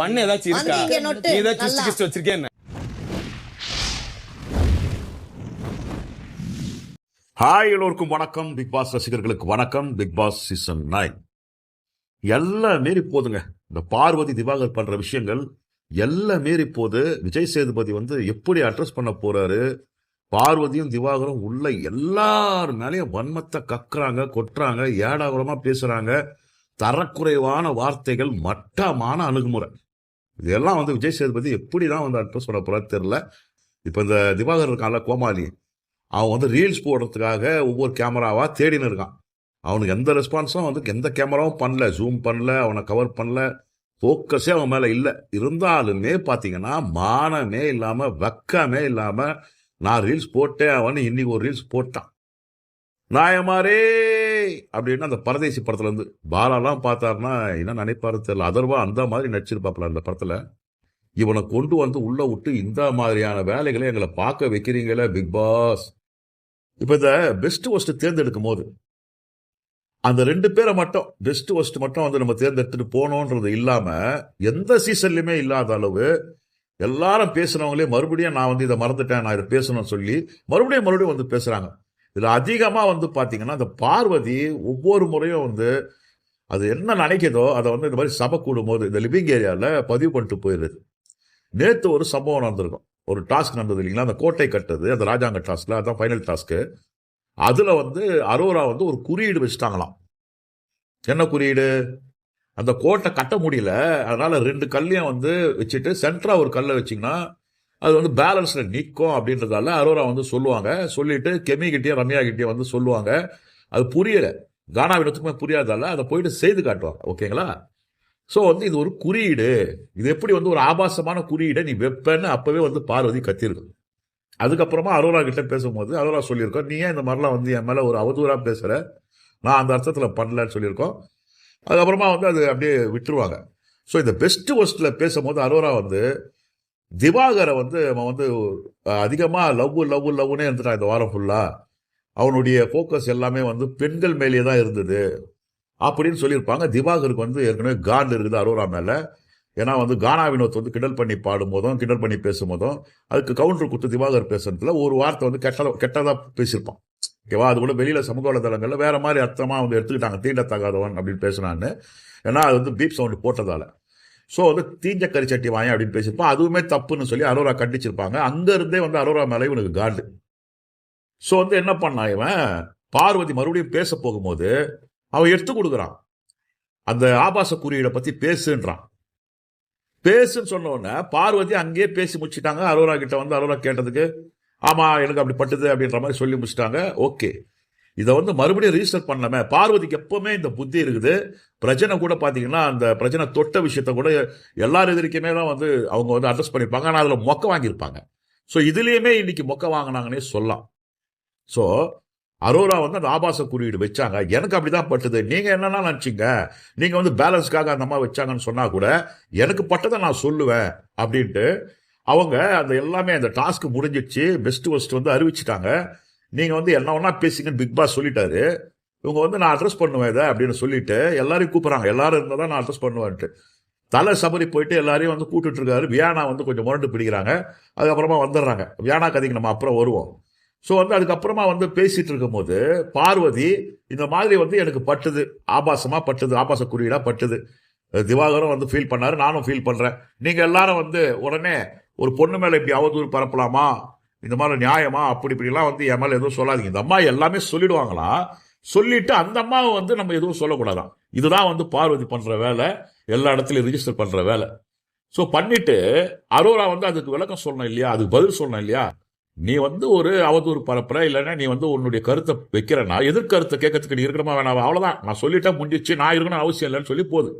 பண்ணு ஏதாச்சும் இருக்கா? நீ ஏதாச்சும் கிஸ்ட் ஹாய் எல்லோருக்கும் வணக்கம். பிக் பாஸ் ரசிகர்களுக்கு வணக்கம். பிக் பாஸ் சீசன் நைன் எல்லாம் மீறி போதுங்க. இந்த பார்வதி திவாகர் பண்ற விஷயங்கள் எல்லாம் மீறி போது விஜய் சேதுபதி வந்து எப்படி அட்ரஸ் பண்ண போறாரு? பார்வதியும் திவாகரும் உள்ள எல்லார் மேலேயும் வன்மத்தை கக்குறாங்க கொட்டுறாங்க ஏடாகுறமா பேசுறாங்க. தரக்குறைவான வார்த்தைகள் மட்டமான அணுகுமுறை. இதெல்லாம் வந்து விஜய் சேதுபதி எப்படி தான் வந்து அட்ரஸ் சொல்ல போறாரு தெரில இப்போ இந்த திவாகர் இருக்கான்ல கோமாளி. அவன் வந்து ரீல்ஸ் போடுறதுக்காக ஒவ்வொரு கேமராவாக தேடின்னு இருக்கான். அவனுக்கு எந்த ரெஸ்பான்ஸும் வந்து எந்த கேமராவும் பண்ணல ஜூம் பண்ணல அவனை கவர் பண்ணல. ஃபோக்கஸே அவன் மேலே இல்லை. இருந்தாலுமே பார்த்தீங்கன்னா மானமே இல்லாமல் வெக்கமே இல்லாமல் நான் ரீல்ஸ் போட்டேன் அவன் இன்னைக்கு ஒரு ரீல்ஸ் போட்டான். நாயமாரே! அப்படின்னு அந்த பரதேசி படத்துலேருந்து பாலாலாம் பார்த்தாருன்னா என்ன நினைப்பாரு தெரியல. அதர்வா அந்த மாதிரி நடிச்சிருப்பாப்புல அந்த படத்தில். இவனை கொண்டு வந்து உள்ளே விட்டு இந்த மாதிரியான வேலைகளை எங்களை பார்க்க வைக்கிறீங்களே பிக் பாஸ் இப்போ இந்த பெஸ்ட் ஒஸ்ட் தேர்ந்தெடுக்கும் போது அந்த ரெண்டு பேரை மட்டும் பெஸ்ட் ஒஸ்ட் மட்டும் வந்து நம்ம தேர்ந்தெடுத்துட்டு போனோன்றது இல்லாமல் எந்த சீசன்லையுமே இல்லாத அளவு எல்லாரும் பேசுனவங்களே மறுபடியும் நான் வந்து இதை மறந்துட்டேன் நான் இதை பேசணும்னு சொல்லி மறுபடியும் மறுபடியும் வந்து பேசுகிறாங்க இதில் அதிகமாக வந்து பார்த்திங்கன்னா அந்த பார்வதி ஒவ்வொரு முறையும் வந்து அது என்ன நினைக்குதோ அதை வந்து இந்த மாதிரி சபை கூடும் போது இந்த லிவிங் ஏரியாவில் பதிவு பண்ணிட்டு போயிடுது. நேற்று ஒரு சம்பவம் நடந்திருக்கும். ஒரு டாஸ்க் நடந்தது இல்லைங்களா? அந்த கோட்டை கட்டுறது அந்த ராஜாங்க டாஸ்கில் அதுதான் ஃபைனல் டாஸ்க்கு அதில் வந்து அரோரா வந்து ஒரு குறியீடு வச்சுட்டாங்களாம். என்ன குறியீடு? அந்த கோட்டை கட்ட முடியல. அதனால் ரெண்டு கல்லையும் வந்து வச்சுட்டு சென்டராக ஒரு கல்லை வச்சிங்கன்னா அது வந்து பேலன்ஸில் நிற்கும் அப்படின்றதால அரோரா வந்து சொல்லுவாங்க. சொல்லிட்டு கெமிகிட்டே ரம்யா கிட்டே வந்து சொல்லுவாங்க. அது புரியல. கானாவிடத்துக்குமே புரியாதால அதை போயிட்டு செய்து காட்டுவாங்க. ஓகேங்களா? ஸோ வந்து இது ஒரு குறியீடு. இது எப்படி வந்து ஒரு ஆபாசமான குறியீடை நீ வெப்பன்னு அப்போவே வந்து பார்வதி கத்திருக்கு அதுக்கப்புறமா அரோரா கிட்ட பேசும்போது அரோரா சொல்லியிருக்கோம் நீ ஏன் இந்த மாதிரிலாம் வந்து என் மேலே ஒரு அவதூறாக பேசுகிற நான் அந்த அர்த்தத்தில் பண்ணலன்னு சொல்லியிருக்கோம். அதுக்கப்புறமா வந்து அது அப்படியே விட்டுருவாங்க. ஸோ இந்த பெஸ்ட் ஒஸ்ட்டில் பேசும்போது அரோரா வந்து திவாகரை வந்து அவன் வந்து அதிகமாக லவ் லவ் லவ்னே இருந்துட்டான் இந்த வாரம் ஃபுல்லாக அவனுடைய ஃபோக்கஸ் எல்லாமே வந்து பெண்கள் மேலேயே தான் இருந்தது. அப்படின்னு சொல்லியிருப்பாங்க. திவாகருக்கு வந்து ஏற்கனவே காண்ட் இருக்குது அரோரா மேலே. ஏன்னா வந்து கானா வினோத் வந்து கிண்டல் பண்ணி பாடும்போதும் கிண்டல் பண்ணி பேசும்போதும் அதுக்கு கவுண்டர் கொடுத்து திவாகர் பேசுறதுல ஒரு வார்த்தை வந்து கெட்ட கெட்டதாக பேசியிருப்பான். ஓகேவா? அது கூட வெளியில் சமூக வலைதளங்களில் வேற மாதிரி அர்த்தமாக வந்து எடுத்துக்கிட்டாங்க. தீண்டத்தகாதவன் அப்படின்னு பேசுனான்னு. ஏன்னா அது வந்து பீப் சவுண்டு போட்டதால. ஸோ வந்து தீஞ்ச கரிச்சட்டி வாங்க அப்படின்னு பேசியிருப்பான் அதுவுமே தப்புன்னு சொல்லி அரோரா கண்டிச்சிருப்பாங்க. அங்கேருந்தே வந்து அரோரா மேலே இவனுக்கு காண்டு ஸோ வந்து என்ன பண்ணான் இவன்? பார்வதி மறுபடியும் பேச போகும்போது அவன் எடுத்து கொடுக்குறான். அந்த ஆபாச குறியீடை பற்றி பேசுன்றான். பேசுன்னு சொன்ன பார்வதி அங்கேயே பேசி முடிச்சிட்டாங்க. அரோரா கிட்ட வந்து அரோரா கேட்டதுக்கு ஆமாம் எனக்கு அப்படி பட்டுது அப்படின்ற மாதிரி சொல்லி முடிச்சிட்டாங்க. ஓகே. இதை வந்து மறுபடியும் ரிஜிஸ்டர் பண்ணலாமே. பார்வதிக்கு எப்பவுமே இந்த புத்தி இருக்குது. பிரச்சனை கூட பார்த்தீங்கன்னா அந்த பிரச்சனை தொட்ட விஷயத்த கூட எல்லார் எதிர்க்குமே தான் வந்து அவங்க வந்து அட்ரஸ் பண்ணியிருப்பாங்க. ஆனால் அதில் மொக்க வாங்கியிருப்பாங்க. ஸோ இதுலேயுமே இன்னைக்கு மொக்க வாங்கினாங்கன்னே சொல்லலாம். ஸோ அரோரா வந்து அந்த ஆபாச குறியீடு வச்சாங்க. எனக்கு அப்படிதான் பட்டுது. நீங்க என்னன்னா நினச்சிங்க? நீங்க வந்து பேலன்ஸ்க்காக அந்த அம்மா வச்சாங்கன்னு சொன்னா கூட எனக்கு பட்டதை நான் சொல்லுவேன் அப்படின்ட்டு அவங்க அந்த எல்லாமே அந்த டாஸ்க் முடிஞ்சிச்சு. பெஸ்ட் ஒஸ்ட் வந்து அறிவிச்சிட்டாங்க. நீங்கள் வந்து என்ன ஒன்றா பேசிங்கன்னு பிக் பாஸ் சொல்லிட்டாரு. இவங்க வந்து நான் அட்ரஸ் பண்ணுவேன் இதை அப்படின்னு சொல்லிட்டு எல்லாரையும் கூப்பிட்றாங்க. எல்லாரும் இருந்தால் தான் நான் அட்ரஸ் பண்ணுவேன்ட்டு. தலை சபரி போயிட்டு எல்லாரையும் வந்து கூப்பிட்டு இருக்காரு. வியானா வந்து கொஞ்சம் முரண்டு பிடிக்கிறாங்க. அதுக்கப்புறமா வந்துடுறாங்க. வியானா கதைக்கு நம்ம அப்புறம் வருவோம். ஸோ வந்து அதுக்கப்புறமா வந்து பேசிட்டு இருக்கும்போது பார்வதி இந்த மாதிரி வந்து எனக்கு பட்டுது. ஆபாசமாக பட்டுது. ஆபாச குறியீடாக பட்டுது. திவாகரும் வந்து ஃபீல் பண்ணாரு. நானும் ஃபீல் பண்ணுறேன் நீங்கள் எல்லாரும் வந்து உடனே ஒரு பொண்ணு மேலே இப்படி அவதூறு பரப்பலாமா? இந்த மாதிரி நியாயமா அப்படி இப்படிலாம் வந்து என் மேலே எதுவும் சொல்லாதீங்க. இந்த அம்மா எல்லாமே சொல்லிடுவாங்களா? சொல்லிட்டு அந்த அம்மாவை வந்து நம்ம எதுவும் சொல்லக்கூடாதாம் இதுதான் வந்து பார்வதி பண்ற வேலை எல்லா இடத்துலையும் ரிஜிஸ்டர் பண்ற வேலை. ஸோ பண்ணிட்டு அரோரா வந்து அதுக்கு விளக்கம் சொல்லணும் இல்லையா? அதுக்கு பதில் சொல்லணும் இல்லையா? நீ வந்து ஒரு அவதூறு பரப்புற இல்லைன்னா நீ வந்து உன்னுடைய கருத்தை வைக்கிறனா எதிர்கருத்தை கேட்கறதுக்கு நீ இருக்கணுமா வேணாம்? அவ்வளோதான் நான் சொல்லிட்டேன் முடிஞ்சிச்சு நான் இருக்கணும் அவசியம் இல்லைன்னு சொல்லி போகுது.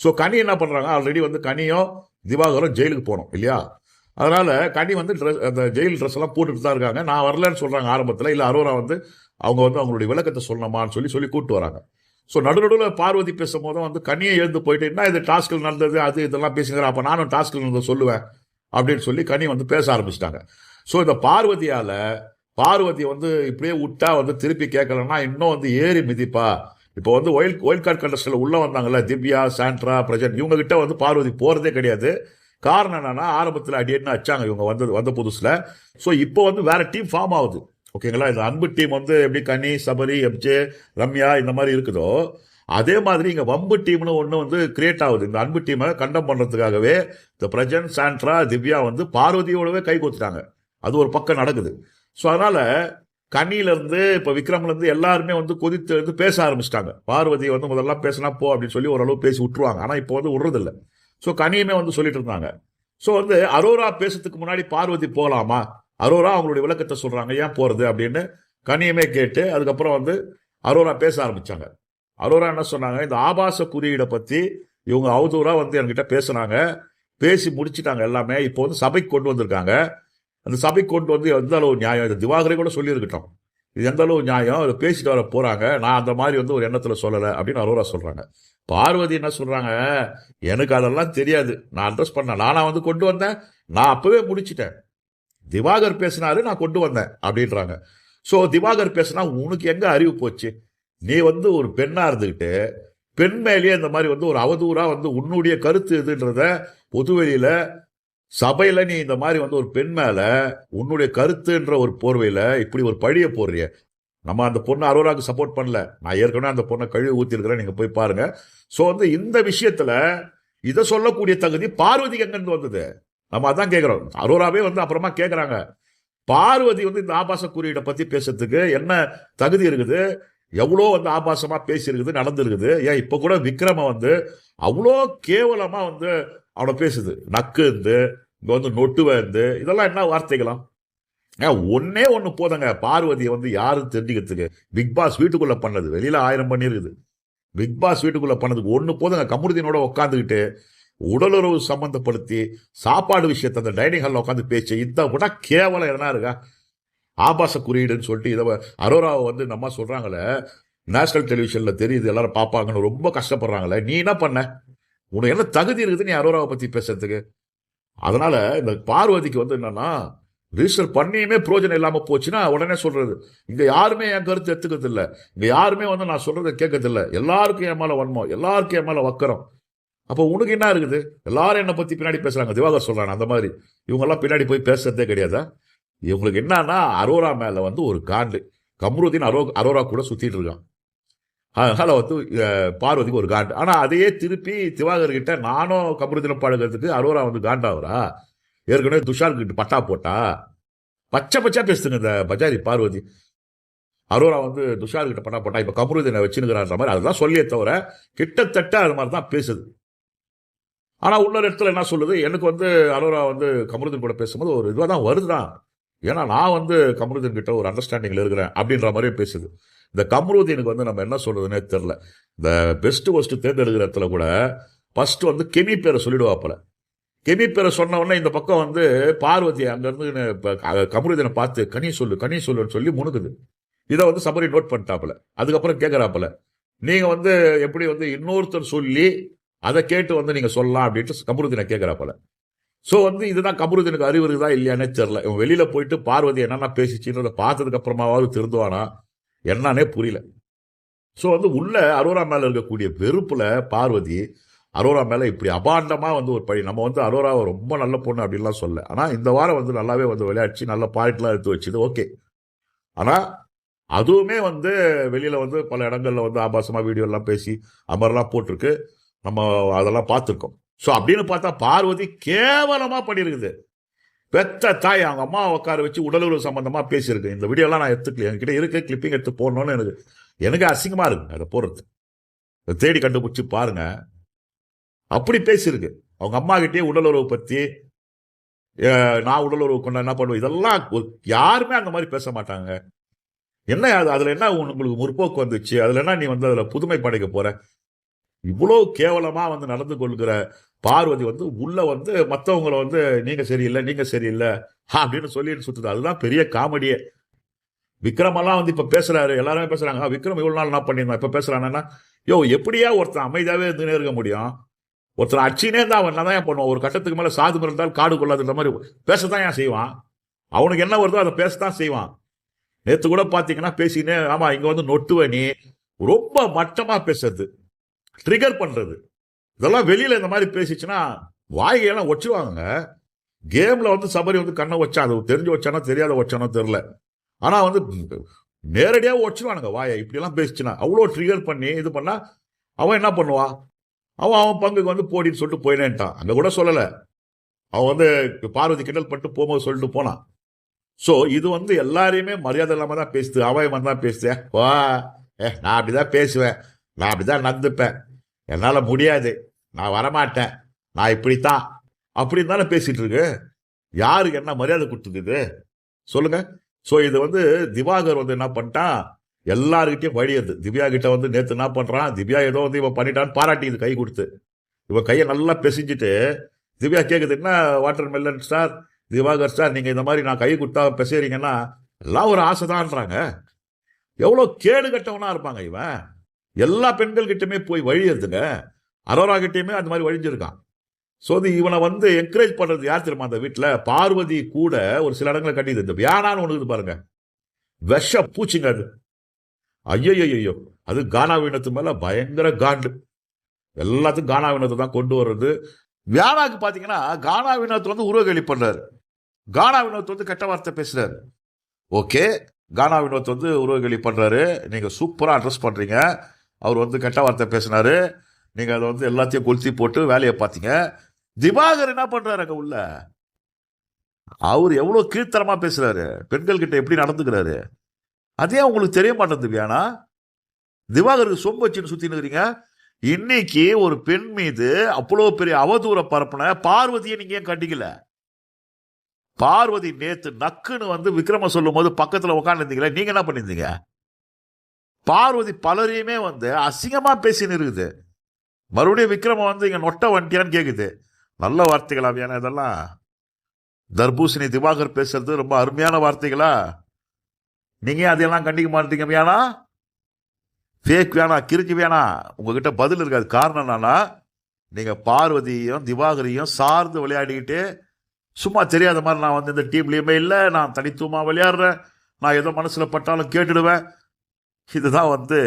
ஸோ கனி என்ன பண்ணுறாங்க ஆல்ரெடி வந்து கனியும் திவாகரும் ஜெயிலுக்கு போனோம் இல்லையா? அதனால் கனி வந்து ட்ரெஸ் அந்த ஜெயில் ட்ரெஸ் எல்லாம் போட்டுட்டு தான் இருக்காங்க. நான் வரலன்னு சொல்கிறாங்க ஆரம்பத்தில். இல்லை அரோரா வந்து அவங்க வந்து அவங்களுடைய விளக்கத்தை சொல்லணுமான்னு சொல்லி சொல்லி கூப்பிட்டு வராங்க. ஸோ நடுநடுவில் பார்வதி பேசும்போது வந்து கனியை எழுந்து போயிட்டு என்ன இது டாஸ்கில் நடந்தது? அது இதெல்லாம் பேசுங்கிற அப்போ நானும் டாஸ்கில் நடந்தது சொல்லுவேன். அப்படின்னு சொல்லி கனி வந்து பேச ஆரம்பிச்சிட்டாங்க. ஸோ இந்த பார்வதியால் பார்வதி வந்து இப்படியே விட்டா வந்து திருப்பி கேட்கலன்னா இன்னும் வந்து ஏறி மிதிப்பா. இப்போ வந்து ஒயில் ஒயில் கார்டு கண்டஸ்டில் உள்ளே வந்தாங்கல்ல திவ்யா சாண்ட்ரா பிரஜன் இவங்ககிட்ட வந்து பார்வதி போகிறதே கிடையாது. காரணம் என்னன்னா ஆரம்பத்தில் அடியேன்னு வச்சாங்க இவங்க வந்தது வந்த புதுசில். ஸோ இப்போ வந்து வேற டீம் ஃபார்ம் ஆகுது. ஓகேங்களா இந்த அன்பு டீம் வந்து எப்படி கனி சபரி எப்ஜே ரம்யா இந்த மாதிரி இருக்குதோ அதே மாதிரி இங்கே வம்பு டீம்னு ஒன்று வந்து கிரியேட் ஆகுது. இந்த அன்பு டீமை கண்டம் பண்ணுறதுக்காகவே இந்த பிரஜன் சாண்ட்ரா திவ்யா வந்து பார்வதியோடவே கை கோத்துட்டாங்க. அது ஒரு பக்கம் நடக்குது. ஸோ அதனால் கனியிலேருந்து இப்போ விக்ரம்லேருந்து எல்லாருமே வந்து கொதித்து வந்து பேச ஆரம்பிச்சிட்டாங்க. பார்வதி வந்து முதல்ல பேசினா போ அப்படின்னு சொல்லி ஓரளவு பேசி விட்டுருவாங்க. ஆனால் இப்போ வந்து விடுறதில்ல. ஸோ கனியுமே வந்து சொல்லிட்டு இருந்தாங்க ஸோ வந்து அரோரா பேசுறதுக்கு முன்னாடி பார்வதி போகலாமா அரோரா அவங்களுடைய விளக்கத்தை சொல்றாங்க ஏன் போறது? அப்படின்னு கனியுமே கேட்டு அதுக்கப்புறம் வந்து அரோரா பேச ஆரம்பிச்சாங்க. அரோரா என்ன சொன்னாங்க இந்த ஆபாச குறியீடை பத்தி இவங்க அவதூறா வந்து என்கிட்ட பேசுனாங்க. பேசி முடிச்சிட்டாங்க எல்லாமே. இப்போ வந்து சபைக்கு கொண்டு வந்திருக்காங்க. அந்த சபைக்கு கொண்டு வந்து எந்த அளவு நியாயம்? இது திவாகரை கூட சொல்லியிருக்கட்டும். இது எந்த அளவு நியாயம்? அதை பேசிட்டு வர போகிறாங்க நான் அந்த மாதிரி வந்து ஒரு எண்ணத்தில் சொல்லலை அப்படின்னு அரோரா சொல்கிறாங்க பார்வதி என்ன சொல்கிறாங்க எனக்கு அதெல்லாம் தெரியாது. நான் அட்ரஸ் பண்ணேன். நானாக வந்து கொண்டு வந்தேன். நான் அப்போவே முடிச்சிட்டேன். திவாகர் பேசினாரு நான் கொண்டு வந்தேன் அப்படின்றாங்க. ஸோ திவாகர் பேசினா உனக்கு எங்கே அறிவு போச்சு? நீ வந்து ஒரு பெண்ணாக இருந்துக்கிட்டு பெண் மேலேயே இந்த மாதிரி வந்து ஒரு அவதூறாக வந்து உன்னுடைய கருத்து எதுன்றத பொதுவெளியில் சபையில் நீ இந்த மாதிரி வந்து ஒரு பெண் மேலே உன்னுடைய கருத்துன்ற ஒரு போர்வையில் இப்படி ஒரு பழியை போடுறிய. நம்ம அந்த பொண்ணை அரோராவுக்கு சப்போர்ட் பண்ணல. நான் ஏற்கனவே அந்த பொண்ணை கழுவி ஊற்றிருக்கிறேன் நீங்கள் போய் பாருங்கள் ஸோ வந்து இந்த விஷயத்தில் இதை சொல்லக்கூடிய தகுதி பார்வதிக்கு எங்கேருந்து வந்தது? நம்ம அதான் கேட்குறோம் அரோராவே வந்து அப்புறமா கேட்குறாங்க பார்வதி வந்து இந்த ஆபாச குறியீடை பற்றி பேசுறதுக்கு என்ன தகுதி இருக்குது? எவ்வளோ வந்து ஆபாசமாக பேசியிருக்குது நடந்திருக்குது? ஏன் இப்போ கூட விக்ரம வந்து அவ்வளோ கேவலமாக வந்து அவனை பேசுது. நக்கு இருந்து இங்க வந்து நொட்டுவை இருந்து இதெல்லாம் என்ன வார்த்தைகளாம்? ஏன் ஒன்னே ஒன்று போதங்க. பார்வதியை வந்து யாரும் தெரிஞ்சுக்கிறதுக்கு பிக் பாஸ் வீட்டுக்குள்ள பண்ணது. வெளியில ஆயிரம் பண்ணிருக்குது பிக் பாஸ் வீட்டுக்குள்ள பண்ணதுக்கு ஒன்று போதுங்க. கமுருதீனோட உட்காந்துக்கிட்டு உடலுறவு சம்பந்தப்படுத்தி சாப்பாடு விஷயத்தை அந்த டைனிங் ஹாலில் உட்காந்து பேச்சு இதை விட கேவலம் என்ன இருக்கா? ஆபாச குறியீடுன்னு சொல்லிட்டு இதை அரோராவை வந்து நம்ம சொல்கிறாங்களே நேஷனல் டெலிவிஷனில் தெரியுது எல்லாரும் பார்ப்பாங்கன்னு ரொம்ப கஷ்டப்படுறாங்களே. நீ என்ன பண்ண? உனக்கு என்ன தகுதி இருக்குது நீ அரோராவை பற்றி பேசுறதுக்கு? அதனால இந்த பார்வதிக்கு வந்து என்னன்னா ரிஜிஸ்டர் பண்ணியுமே பிரோஜனம் இல்லாமல் போச்சுன்னா உடனே சொல்றது. இங்க யாருமே என் கருத்து எடுத்துக்கிறதில்ல. இங்கே இங்க யாருமே வந்து நான் சொல்றதை கேட்கறதில்ல. எல்லாருக்கும் என் மேலே வன்மம். எல்லாருக்கும் என் மேலே வக்கரம். அப்போ உனக்கு என்ன இருக்குது? எல்லாரும் என்னை பற்றி பின்னாடி பேசுறாங்க. திவாகர் சொல்றாங்க அந்த மாதிரி. இவங்கெல்லாம் பின்னாடி போய் பேசுறதே கிடையாதா? இவங்களுக்கு என்னன்னா அரோரா மேலே வந்து ஒரு காண்டு. கம்ருதீன் அரோ அரோரா கூட சுத்திட்டு இருக்கான். ஹலோ வந்து பார்வதிக்கு ஒரு காண்ட். ஆனால் அதையே திருப்பி திவாகர் கிட்ட நானும் கம்ருதீனை பாடுகிறதுக்கு அரோரா வந்து காண்டாவரா ஏற்கனவே துஷார் கிட்ட பட்டா போட்டா? பச்சை பச்சா பேசுதுங்க இந்த பஜாரி பார்வதி. அரோரா வந்து துஷார் கிட்ட பட்டா போட்டா இப்ப கம்ருதீனை வச்சுனுங்கிறான்ற மாதிரி அதுதான் சொல்லியே தவிர கிட்டத்தட்ட அது மாதிரி தான் பேசுது. ஆனால் இன்னொரு இடத்துல என்ன சொல்லுது? எனக்கு வந்து அரோரா வந்து கமருதீன் கூட பேசும்போது ஒரு இதுவாக தான் வருதுதான் ஏன்னா நான் வந்து கமருதீன் கிட்ட ஒரு அண்டர்ஸ்டாண்டிங்கில் இருக்கிறேன் அப்படின்ற மாதிரியே பேசுது. இந்த கமருதீனுக்கு வந்து நம்ம என்ன சொல்கிறதுனே தெரில இந்த பெஸ்ட்டு ஒஸ்ட்டு தேர்ந்தெடுக்கிற இடத்துல கூட ஃபஸ்ட்டு வந்து கெமி பேரை சொல்லிடுவாப்பில். கெமி பேரை சொன்ன இந்த பக்கம் வந்து பார்வதி அங்கேருந்து இப்ப கமருதீனை பார்த்து கனி சொல்லு கனி சொல்லுன்னு சொல்லி முணுக்குது இதை வந்து சபரி நோட் பண்ணிட்டாப்புல. அதுக்கப்புறம் கேட்கறாப்புல நீங்கள் வந்து எப்படி வந்து இன்னொருத்தர் சொல்லி அதை கேட்டு வந்து நீங்கள் சொல்லலாம் அப்படின்ட்டு கமருதீனை கேட்கறாப்புல ஸோ வந்து இதுதான் கமருதீனுக்கு அறிவு இருக்குதா இல்லையானே தெரில இவன் வெளியில் போயிட்டு பார்வதி என்னென்ன பேசிச்சுன்றதை பார்த்ததுக்கு அப்புறமாவது திருந்துவானா? என்னன்னே புரியல. ஸோ வந்து உள்ள அரோரா மேல இருக்கக்கூடிய வெறுப்பில் பார்வதி அரோரா மேலே இப்படி அபாண்டமாக வந்து ஒரு பழி. நம்ம வந்து அரோராவை ரொம்ப நல்ல பொண்ணு அப்படின்லாம் சொல்ல ஆனால் இந்த வாரம் வந்து நல்லாவே வந்து விளையாடிச்சு. நல்ல பாயிண்ட்லாம் எடுத்து வச்சுது. ஓகே ஆனால் அதுவுமே வந்து வெளியில் வந்து பல இடங்கள்ல வந்து ஆபாசமாக வீடியோலாம் பேசி அமர்லாம் போட்டிருக்கு. நம்ம அதெல்லாம் பார்த்துருக்கோம். ஸோ அப்படின்னு பார்த்தா பார்வதி கேவலமாக பண்ணியிருக்குது பெத்த தாய் அவங்க அம்மா உட்கார வச்சு உடலுறவு சம்பந்தமா பேசியிருக்கேன் இந்த வீடியோலாம் நான் எடுத்துக்கல. என்கிட்ட இருக்க. கிளிப்பிங் எடுத்து போடணும்னு எனக்கு எனக்கு அசிங்கமா இருக்கு அதை போடுறது. அதை தேடி கண்டுபிடிச்சு பாருங்க. அப்படி பேசியிருக்கு. அவங்க அம்மா கிட்டே உடலுறவு பத்தி நான் உடலுறவு கொண்ட என்ன பண்ணுவேன்? இதெல்லாம் யாருமே அந்த மாதிரி பேச மாட்டாங்க. என்ன அது? அதுல என்ன உங்களுக்கு முற்போக்கு வந்துச்சு? அதுல என்ன நீ வந்து அதுல புதுமை படைக்க போற? இவ்வளோ கேவலமாக வந்து நடந்து கொள்கிற பார்வதி வந்து உள்ள வந்து மற்றவங்களை வந்து நீங்க சரியில்லை நீங்க சரியில்லை அப்படின்னு சொல்லிட்டு சுத்துது. அதுதான் பெரிய காமெடியே. விக்ரமெல்லாம் வந்து இப்போ பேசுறாரு எல்லாருமே பேசுறாங்க. "ஆ, விக்ரம் இவ்வளோ நாள் என்ன பண்ணியிருந்தான் இப்போ பேசுறாங்கன்னா யோ எப்படியா ஒருத்தன் அமைதியாகவே இருந்துனே இருக்க முடியும்? ஒருத்தன் அடிச்சுனே தான் அவன் தான் பண்ணுவான்? ஒரு கட்டத்துக்கு மேலே சாது இருந்தால் காடு கொள்ளாதுன்ற மாதிரி பேசத்தான் ஏன் செய்வான்? அவனுக்கு என்ன வருதோ அதை பேசத்தான் செய்வான். நேற்று கூட பார்த்தீங்கன்னா பேசினே ஆமாம் இங்கே வந்து நொட்டுவ நீ. ரொம்ப மட்டமாக பேசுறது. ட்ரிகர் பண்ணுறது இதெல்லாம் வெளியில் இந்த மாதிரி பேசிச்சுன்னா வாய்கையெல்லாம் வச்சுருவாங்க கேமில் வந்து சபரி வந்து கண்ணை வச்சா அது தெரிஞ்சு வச்சானோ தெரியாத வச்சானோ தெரில ஆனால் வந்து நேரடியாக வச்சுருவானுங்க வாயை. இப்படிலாம் பேசிச்சுன்னா அவ்வளோ ட்ரிகர் பண்ணி இது பண்ணால் அவன் என்ன பண்ணுவா? அவன் அவன் பங்குக்கு வந்து போடின்னு சொல்லிட்டு போயினேன்ட்டான். அங்கே கூட சொல்லலை. அவன் வந்து பார்வதி கிண்டல் பண்ணிட்டு போகும்போது சொல்லிட்டு போனான். ஸோ இது வந்து எல்லாரையுமே மரியாதை இல்லாமல் தான் பேசுது. அவன் இவன் தான் பேசுதேன் வா. ஏ நான் அப்படிதான் பேசுவேன். நான் அப்படிதான் நடந்துப்பேன். என்னால் முடியாது. நான் வரமாட்டேன். நான் இப்படித்தான். அப்படின்னு தானே பேசிட்டு இருக்கு. யாருக்கு என்ன மரியாதை கொடுத்தது இது? சொல்லுங்க. ஸோ இது வந்து திவாகர் வந்து என்ன பண்ணிட்டான் எல்லாருக்கிட்டையும் வழியது திவ்யா கிட்ட வந்து நேற்று என்ன பண்ணுறான் திவ்யா ஏதோ வந்து இவன் பண்ணிட்டான்னு பாராட்டிது கை கொடுத்து. இவன் கையை நல்லா பிசைஞ்சிட்டு திவ்யா கேட்குது என்ன watermelon star Diwakar star நீங்கள் இந்த மாதிரி நான் கை கொடுத்தா பிசைறீங்கன்னா எல்லாம் ஒரு ஆசைதான்றாங்க. எவ்வளோ கேடு கட்டவனா இருப்பாங்க இவன்? எல்லா பெண்கள்கிட்டயுமே போய் வழியுதுங்க அரோரா கிட்டேயுமே அந்த மாதிரி வழிஞ்சிருக்கான். ஸோ வந்து இவனை வந்து என்கரேஜ் பண்ணுறது யார் தெரியுமா அந்த வீட்டில் பார்வதி கூட ஒரு சில இடங்களை கட்டிது. இந்த வியானான்னு ஒன்று இருக்குது பாருங்க. விஷ பூச்சிங்க அது. ஐயோ ஐயோ அது கானாவினத்து மேலே பயங்கர காண்டு. எல்லாத்துக்கும் கானாவினத்தை தான் கொண்டு வர்றது. வியானாக்கு பார்த்தீங்கன்னா கானா வந்து உருவகேலி பண்ணுறாரு கானா வினோத் வந்து கெட்ட வார்த்தை பேசுறாரு. ஓகே கானா வினோத் வந்து உருவகேலி பண்றாரு. நீங்க சூப்பரா அட்ரஸ் பண்றீங்க. அவர் வந்து கெட்ட வார்த்தை பேசினார். நீங்கள் அதை வந்து எல்லாத்தையும் கொளுத்தி போட்டு வேலையை பார்த்தீங்க. திவாகர் என்ன பண்ணுறாரு அங்கே உள்ள? அவர் எவ்வளோ கீழ்த்தரமாக பேசுகிறாரு பெண்கள் கிட்ட எப்படி நடந்துக்கிறாரு? அதே உங்களுக்கு தெரிய மாட்டேங்குது வியானா திவாகருக்கு சொம்பு வச்சுன்னு சுத்தின்னு இருக்கிறீங்க. இன்னைக்கு ஒரு பெண் மீது அவ்வளோ பெரிய அவதூற பரப்புன பார்வதியை நீங்கள் ஏன் கண்டிக்கல? பார்வதி நேத்து நக்குன்னு வந்து விக்ரம சொல்லும் போது பக்கத்தில் உட்காந்துருந்தீங்களே நீங்கள் என்ன பண்ணியிருந்தீங்க? பார்வதி பலரையுமே வந்து அசிங்கமாக பேசின்னு இருக்குது. மறுபடியும் விக்ரம வந்து இங்கே நொட்ட வண்டியான்னு கேட்குது நல்ல வார்த்தைகளா வியானா இதெல்லாம் தர்பூசணி திவாகர் பேசுறது ரொம்ப அருமையான வார்த்தைகளா? நீங்கள் அதையெல்லாம் கண்டிக்க மாட்டீங்க வேணா ஃபேக் வேணா கிறுக்கி வேணா உங்ககிட்ட பதில் இருக்காது. காரணம் என்னன்னா நீங்கள் பார்வதியும் திவாகரையும் சார்ந்து விளையாடிக்கிட்டு சும்மா தெரியாத மாதிரி நான் வந்து இந்த டீம்லேயுமே இல்லை நான் தனித்துவமாக விளையாடுறேன். நான் ஏதோ மனசில் பட்டாலும் கேட்டுடுவேன். இதுதான் வந்து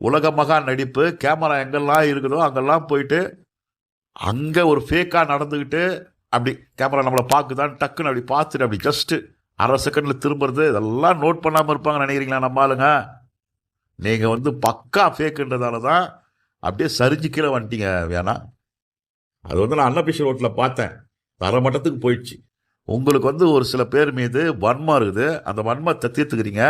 உலக மகா நடிப்பு. கேமரா எங்கெல்லாம் இருக்குதோ அங்கெல்லாம் போயிட்டு அங்கே ஒரு ஃபேக்காக நடந்துக்கிட்டு அப்படி கேமரா நம்மளை பார்க்குதான் டக்குன்னு அப்படி பார்த்துட்டு அப்படி ஜஸ்ட்டு அரை செகண்டில் திரும்புறது. இதெல்லாம் நோட் பண்ணாமல் இருப்பாங்க நினைக்கிறீங்களா நம்ம ஆளுங்க? நீங்கள் வந்து பக்கா ஃபேக்குன்றதால தான் அப்படியே சரிஞ்சு கீழே வந்துட்டீங்க வேணா அது வந்து நான் அன்னபிஷர் ரோட்டில் பார்த்தேன். தர மட்டத்துக்கு போயிடுச்சு. உங்களுக்கு வந்து ஒரு சில பேர் மீது வன்மம் இருக்குது. அந்த வன்மத்தை தீர்த்துக்கிறீங்க.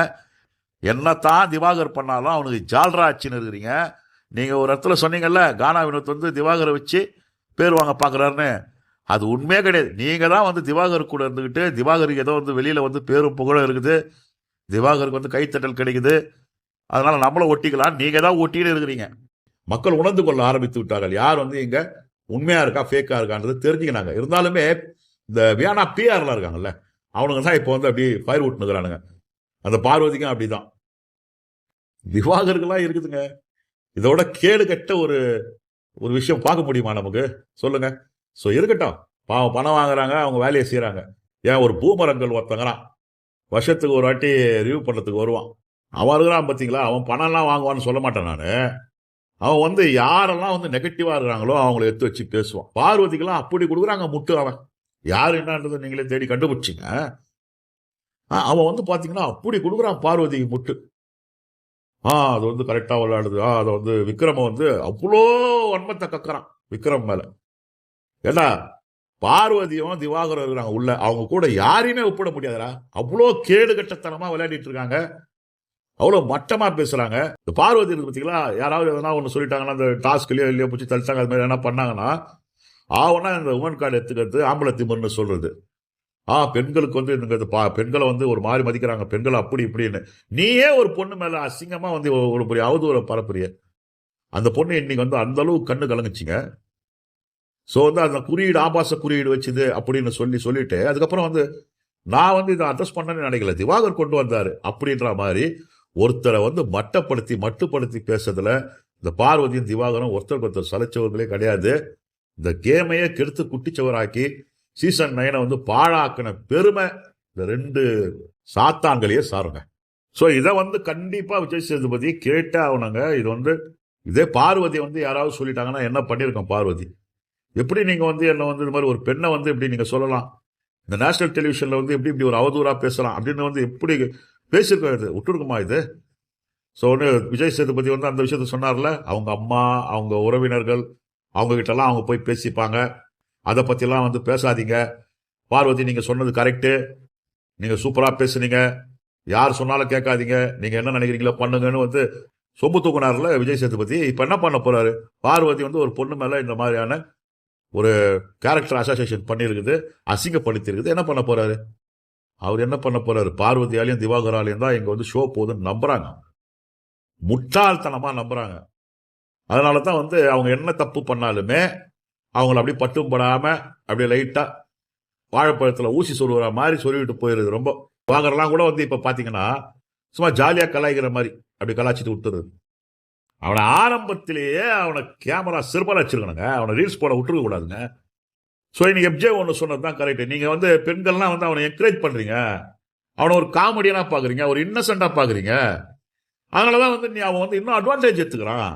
என்னத்தான் திவாகர் பண்ணாலும் அவனுக்கு ஜால்ரா ஆச்சுன்னு இருக்கிறீங்க. நீங்கள் ஒரு இடத்துல சொன்னீங்கல்ல கானா வினோத் வந்து திவாகரை வச்சு பேர் வாங்க பார்க்குறாருன்னு. அது உண்மையே கிடையாது. நீங்கள் தான் வந்து திவாகர் கூட இருந்துக்கிட்டு திவாகருக்கு ஏதோ வந்து வெளியில் வந்து பேரும் புகழும் இருக்குது. திவாகருக்கு வந்து கைத்தட்டல் கிடைக்குது. அதனால் நம்மளும் ஒட்டிக்கலாம். நீங்கள் தான் ஒட்டிக்கிட்டு இருக்கிறீங்க. மக்கள் உணர்ந்து கொள்ள ஆரம்பித்து விட்டார்கள். யார் வந்து இங்கே உண்மையாக இருக்கா ஃபேக்காக இருக்கான்றது தெரிஞ்சுக்கினாங்க. இருந்தாலுமே இந்த வியானா பிஆர்லாம் இருக்காங்கல்ல அவனுங்க தான் இப்போ வந்து அப்படி ஃபயர் விட்டுனுக்குறானுங்க அந்த பார்வதிக்கும் அப்படிதான். திவாகருக்கெல்லாம் இருக்குதுங்க. இதோட கேடு கட்ட ஒரு ஒரு விஷயம் பார்க்க முடியுமா நமக்கு? சொல்லுங்க. ஸோ இருக்கட்டும். பாவம் பணம் வாங்குறாங்க அவங்க வேலையை செய்கிறாங்க ஏன் ஒரு பூமரங்கள் ஒருத்தங்கிறான் வருஷத்துக்கு ஒரு வாட்டி ரிவ்யூ பண்ணுறதுக்கு வருவான். அவன் இருக்கிறான் பார்த்தீங்களா? அவன் பணம்லாம் வாங்குவான்னு சொல்ல மாட்டேன் நான். அவன் வந்து யாரெல்லாம் வந்து நெகட்டிவாக இருக்கிறாங்களோ அவங்கள எடுத்து வச்சு பேசுவான். பார்வதிக்கெல்லாம் அப்படி கொடுக்குறாங்க முட்டு அவன். யார் என்னன்றதை நீங்களே தேடி கண்டுபிடிச்சிங்க. அவன் வந்து பார்த்தீங்கன்னா அப்படி கொடுக்குறான் பார்வதிக்கு முட்டு ஆ அது வந்து கரெக்டாக விளையாடுது. ஆ அதை வந்து விக்ரம வந்து அவ்வளோ வன்மத்தை கக்கறான். விக்ரம் மேலே. ஏன்னா பார்வதியும் திவாகரும் இருக்கிறாங்க உள்ள. அவங்க கூட யாரையுமே ஒப்பிட முடியாதுடா. அவ்வளோ கேடு கட்டத்தனமாக விளையாடிட்டு இருக்காங்க. அவ்வளோ மட்டமாக பேசுகிறாங்க இந்த பார்வதி இருக்கு பார்த்தீங்களா யாராவது எதனா ஒன்று சொல்லிட்டாங்கன்னா அந்த டாஸ்க்லயோ இல்லையோ பிடிச்சி தள்ளிட்டாங்க அது மாதிரி என்ன பண்ணாங்கன்னா ஆவனா இந்த உமன் கார்டு எடுத்துக்கிறது ஆம்பளை திமுர்னு சொல்கிறது ஆ பெண்களுக்கு வந்து இந்த பா- பெண்களை வந்து ஒரு மாதிரி மதிக்கிறாங்க. பெண்கள் அப்படி இப்படின்னு. நீயே ஒரு பொண்ணு மேலே அசிங்கமாக வந்து ஒரு ஒரு பெரிய அவதூற பரப்புரிய அந்த பொண்ணு இன்னைக்கு வந்து அந்த அளவு கண்ணு கலங்குச்சிங்க. ஸோ வந்து அந்த குறியீடு ஆபாச குறியீடு வச்சுது அப்படின்னு சொல்லி சொல்லிட்டு அதுக்கப்புறம் வந்து நான் வந்து இதை அட்ரஸ் பண்ணேன்னு நினைக்கல. திவாகர் கொண்டு வந்தார் அப்படின்ற மாதிரி ஒருத்தரை வந்து மட்டப்படுத்தி மட்டுப்படுத்தி பேசுறதுல இந்த பார்வதியும் திவாகரும் ஒருத்தருக்கு ஒருத்தர் சலைச்சவர்களே கிடையாது. இந்த கேமையே கெடுத்து குட்டிச்சவராக்கி சீசன் நைனை வந்து பாழாக்கின பெருமை இந்த ரெண்டு சாத்தான்களையே சாருங்க. ஸோ இதை வந்து கண்டிப்பாக விஜய் சேதுபதி கேட்டே ஆகணுங்க. இது வந்து இதே பார்வதி வந்து யாராவது சொல்லிட்டாங்கன்னா என்ன பண்ணியிருக்கோம் பார்வதி? எப்படி நீங்கள் வந்து என்ன வந்து இந்த மாதிரி ஒரு பெண்ணை வந்து இப்படி நீங்கள் சொல்லலாம்? இந்த நேஷனல் டெலிவிஷனில் வந்து எப்படி இப்படி ஒரு அவதூறாக பேசலாம்? அப்படின்னு வந்து எப்படி பேசியிருக்கோம் இது? விட்டுருக்குமா இது? ஸோ ஒன்று விஜய் சேதுபதி வந்து அந்த விஷயத்த சொன்னார்ல. அவங்க அம்மா அவங்க உறவினர்கள் அவங்ககிட்டலாம் அவங்க போய் பேசிப்பாங்க. அதை பற்றிலாம் வந்து பேசாதீங்க. பார்வதி நீங்கள் சொன்னது கரெக்டு நீங்கள் சூப்பராக பேசுனீங்க. யார் சொன்னாலும் கேட்காதீங்க. நீங்கள் என்ன நினைக்கிறீங்களோ பண்ணுங்கன்னு வந்து சொம்பு தூக்குனார்ல விஜய் சேதுபதி. இப்போ என்ன பண்ண போகிறாரு பார்வதி வந்து ஒரு பொண்ணு மேலே இந்த மாதிரியான ஒரு கேரக்டர் அசோசியேஷன் பண்ணியிருக்குது அசிங்கப்படுத்தியிருக்குது என்ன பண்ண போகிறாரு அவர் என்ன பண்ண போகிறாரு பார்வதியாலையும் திவாகராலையும் தான் இங்கே வந்து ஷோ போகுதுன்னு நம்புகிறாங்க முட்டாள்தனமாக நம்புகிறாங்க அதனால தான் வந்து அவங்க என்ன தப்பு பண்ணாலுமே அவங்கள அப்படியே பட்டும் படாமல் அப்படியே லைட்டாக வாழைப்பழத்தில் ஊசி சொல்லுற மாதிரி சொல்லிவிட்டு போயிடுது ரொம்ப. வாங்குறலாம் கூட வந்து இப்போ பார்த்தீங்கன்னா சும்மா ஜாலியாக கலாய்க்கிற மாதிரி அப்படி கலாச்சிட்டு விட்டுருது. அவனை ஆரம்பத்திலேயே அவனை கேமரா சிறுபால வச்சிருக்கணுங்க. அவனை ரீல்ஸ் போட விட்டுருக்க கூடாதுங்க. ஸோ இன்னைக்கு எப்ஜே ஒன்று சொன்னது தான் கரெக்ட் நீங்கள் வந்து பெண்கள்லாம் வந்து அவனை என்கரேஜ் பண்ணுறீங்க அவனை ஒரு காமெடியனாக பார்க்குறீங்க ஒரு இன்னசென்ட்டாக பார்க்குறீங்க அதனால தான் வந்து நீ அவன் வந்து இன்னும் அட்வான்டேஜ் எடுத்துக்கிறான்.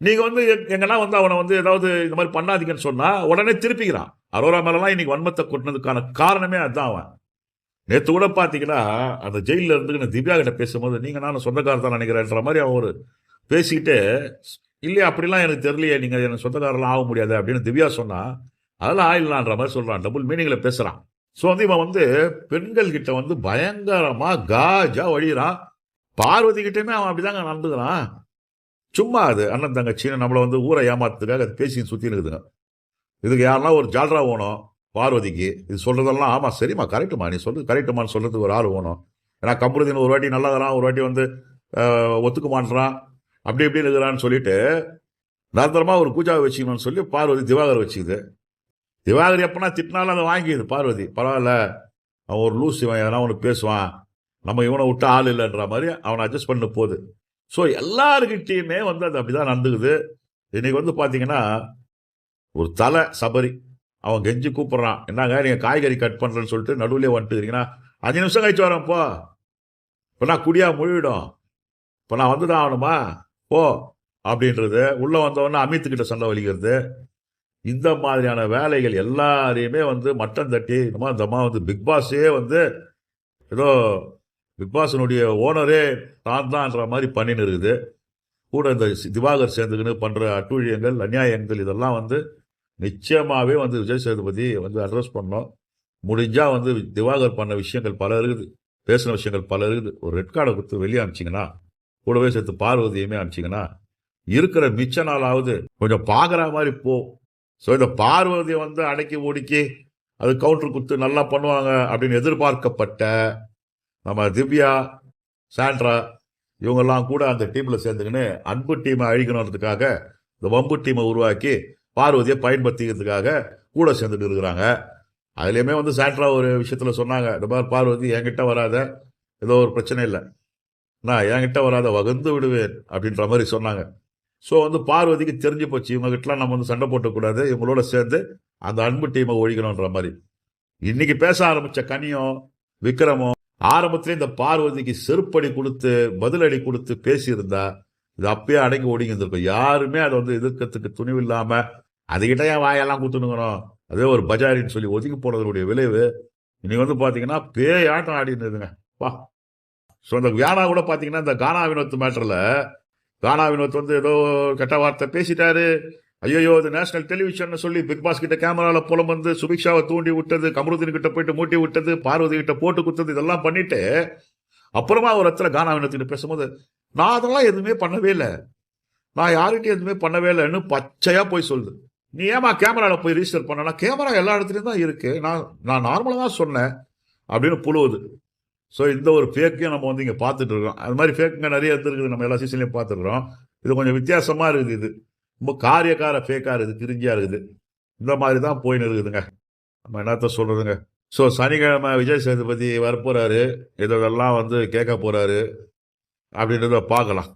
நீங்கள் வந்து எங்கன்னா வந்து அவனை வந்து ஏதாவது இந்த மாதிரி பண்ணாதீங்கன்னு சொன்னால் உடனே திருப்பிக்கிறான். அரோரா மேலாம் இன்னைக்கு வன்மத்தை கொட்டினதுக்கான காரணமே அதுதான் அவன். நேற்று கூட பார்த்தீங்கன்னா அந்த ஜெயிலில் இருந்து திவ்யா கிட்ட பேசும்போது நீங்கள் நானும் சொந்தக்காரர் தான் நினைக்கிறேன்ற மாதிரி அவன் ஒரு பேசிக்கிட்டு இல்லையா அப்படிலாம் எனக்கு தெரியலையே நீங்கள் எனக்கு சொந்தக்காரெல்லாம் ஆக முடியாது அப்படின்னு திவ்யா சொன்னால் அதெல்லாம் ஆயிடலான்ற மாதிரி சொல்கிறான் டபுள் மீனிங்கில் பேசுகிறான் ஸோ வந்து இவன் வந்து பெண்கள் கிட்ட வந்து பயங்கரமாக காஜா வழிகிறான் பார்வதி கிட்டேயுமே அவன் அப்படிதாங்க நடந்துக்கிறான். சும்மா அது அண்ணன் தங்கச்சின்னு நம்மளை வந்து ஊரை ஏமாத்துறதுக்காக அது பேசி சுற்றின்னு இருக்குதுங்க. இதுக்கு யாருன்னா ஒரு ஜால்ரா வேணும் பார்வதிக்கு. இது சொல்கிறதெல்லாம் ஆமாம் சரிம்மா கரெக்டுமா நீ சொல்றது கரெக்டுமான்னு சொல்கிறதுக்கு ஒரு ஆள் வேணும் ஏன்னா கம்புருதின் ஒரு வாட்டி நல்லதெல்லாம் ஒரு வாட்டி வந்து ஒத்துக்க மாட்டுறான் அப்படி இப்படி இருக்கிறான்னு சொல்லிட்டு நிரந்தரமாக ஒரு பூஜாவை வச்சுக்கணும்னு சொல்லி பார்வதி திவாகர் வச்சுக்குது. திவாகர் எப்பனா திட்டினாலும் அதை வாங்கிது பார்வதி. பரவாயில்ல அவன் ஒரு லூஸ் இவன் எதனா ஒன்று பேசுவான். நம்ம இவனை விட்டு ஆள் இல்லைன்ற மாதிரி அவனை அட்ஜஸ்ட் பண்ண போகுது. ஸோ எல்லாருக்கிட்டேயுமே வந்து அது அப்படிதான் நடந்துக்குது. இன்னைக்கு வந்து பார்த்தீங்கன்னா ஒரு தலை சபரி அவன் கெஞ்சி கூப்பிட்றான். என்னங்க நீங்கள் காய்கறி கட் பண்ணுறேன்னு சொல்லிட்டு நடுவில் வந்துட்டுக்கிறீங்கன்னா அஞ்சு நிமிஷம் கழிச்சு வரேன் போ. இப்போ நான் குடியாக முழுவிடும் இப்போ நான் வந்துதான் ஆகணுமா? போ அப்படின்றது. உள்ளே வந்தவொடனே அமித்துக்கிட்ட சண்டை வலிக்கிறது. இந்த மாதிரியான வேலைகள் எல்லாரையுமே வந்து மட்டம் தட்டி இந்த மாதிரி இந்த வந்து பிக் பாஸே வந்து ஏதோ பிக்பாஸினுடைய ஓனரே தான் தான்ன்ற மாதிரி பண்ணின்னு இருக்குது. கூட இந்த திவாகர் சேர்ந்துக்கின்னு பண்ணுற அட்டூழியங்கள் அநியாயங்கள் இதெல்லாம் வந்து நிச்சயமாகவே வந்து விஜய் சேதுபதி வந்து அட்ரஸ் பண்ணோம். முடிஞ்சால் வந்து திவாகர் பண்ண விஷயங்கள் பல இருக்குது. பேசின விஷயங்கள் பல இருக்குது. ஒரு ரெட் கார்டை கொடுத்து வெளியே அனுப்பிச்சிங்கன்னா கூடவே சேர்த்து பார்வதியுமே அனுப்பிச்சிங்கன்னா இருக்கிற மிச்ச நாளாவது கொஞ்சம் பார்க்குற மாதிரி போ. ஸோ இந்த பார்வதியை வந்து அடக்கி ஒடுக்கி அது கவுண்டர் கொடுத்து நல்லா பண்ணுவாங்க அப்படின்னு எதிர்பார்க்கப்பட்ட நம்ம திவ்யா சாண்ட்ரா இவங்கெல்லாம் கூட அந்த டீமில் சேர்ந்துக்கின்னு அன்பு டீமை அழிக்கணுன்றதுக்காக இந்த வம்பு டீமை உருவாக்கி பார்வதியை பயன்படுத்திக்கிறதுக்காக கூட சேர்ந்துட்டு இருக்கிறாங்க. அதுலேயுமே வந்து சாண்ட்ரா ஒரு விஷயத்தில் சொன்னாங்க இந்த மாதிரி பார்வதி என்கிட்ட வராத ஏதோ ஒரு பிரச்சனை இல்லை. நான் என்கிட்ட வராத வகுந்து விடுவேன் அப்படின்ற மாதிரி சொன்னாங்க. ஸோ வந்து பார்வதிக்கு தெரிஞ்சு போச்சு இவங்ககிட்டலாம் நம்ம வந்து சண்டை போட்டக்கூடாது இவங்களோட சேர்ந்து அந்த அன்பு டீமை ஒழிக்கணுன்ற மாதிரி. இன்னைக்கு பேச ஆரம்பித்த கனியும் விக்ரமும் ஆரம்பத்தில் இந்த பார்வதிக்கு செருப்படி கொடுத்து பதிலடி கொடுத்து பேசியிருந்தா இது அப்பயே அடங்கி ஓடிங்க இருந்திருக்கும். யாருமே அதை வந்து எதிர்க்கிறதுக்கு துணிவு இல்லாம அதுகிட்ட ஏன் வாயெல்லாம் குத்துணுங்கிறோம் அதே ஒரு பஜாரின்னு சொல்லி ஒதுக்கி போனதனுடைய விளைவு இன்னைக்கு வந்து பாத்தீங்கன்னா பேய் ஆட்டம் ஆடின்னு வா. ஸோ இந்த வியானா கூட பாத்தீங்கன்னா இந்த கானா வினோத் மேட்டர்ல கானா வினோத் வந்து ஏதோ கெட்ட வார்த்தை பேசிட்டாரு. ஐயோ இது நேஷனல் டெலிவிஷன் சொல்லி பிக் பாஸ் கிட்ட கேமரால புலம் வந்து சுபிக்ஷாவை தூண்டி விட்டது கமருதீன் கிட்ட போயிட்டு மூட்டி விட்டது பார்வதி கிட்ட போட்டு குத்தது இதெல்லாம் பண்ணிட்டு அப்புறமா ஒரு இடத்துல கானா பேசும்போது நான் அதெல்லாம் எதுவுமே பண்ணவே இல்லை. நான் யார்கிட்டையும் எதுவுமே பண்ணவே இல்லைன்னு பச்சையா போய் சொல்லுது. நீ ஏமா கேமராவில் போய் ரிஜிஸ்டர் பண்ணனா? கேமரா எல்லா இடத்துலையும் தான் இருக்கு. நான் நான் நார்மலாக தான் சொன்னேன் அப்படின்னு புழுவுது. ஸோ இந்த ஒரு ஃபேக்கையும் நம்ம வந்து இங்கே பார்த்துட்டு இருக்கோம். அது மாதிரி ஃபேக்குங்க நிறைய இருக்குது. நம்ம எல்லா சீசன்லையும் பார்த்துருக்குறோம். இது கொஞ்சம் வித்தியாசமாக இருக்குது இது. ரொம்ப காரியக்கார ஃபேக்காக இருக்குது கிரிஞ்சியாக இருக்குது. இந்த மாதிரி தான் போயின்னு இருக்குதுங்க. நம்ம என்னத்த சொல்கிறதுங்க ஸோ சனிக்கிழமை விஜய் சேதுபதி வரப்போகிறாரு இதெல்லாம் வந்து கேட்க போகிறாரு அப்படின்றத பார்க்கலாம்.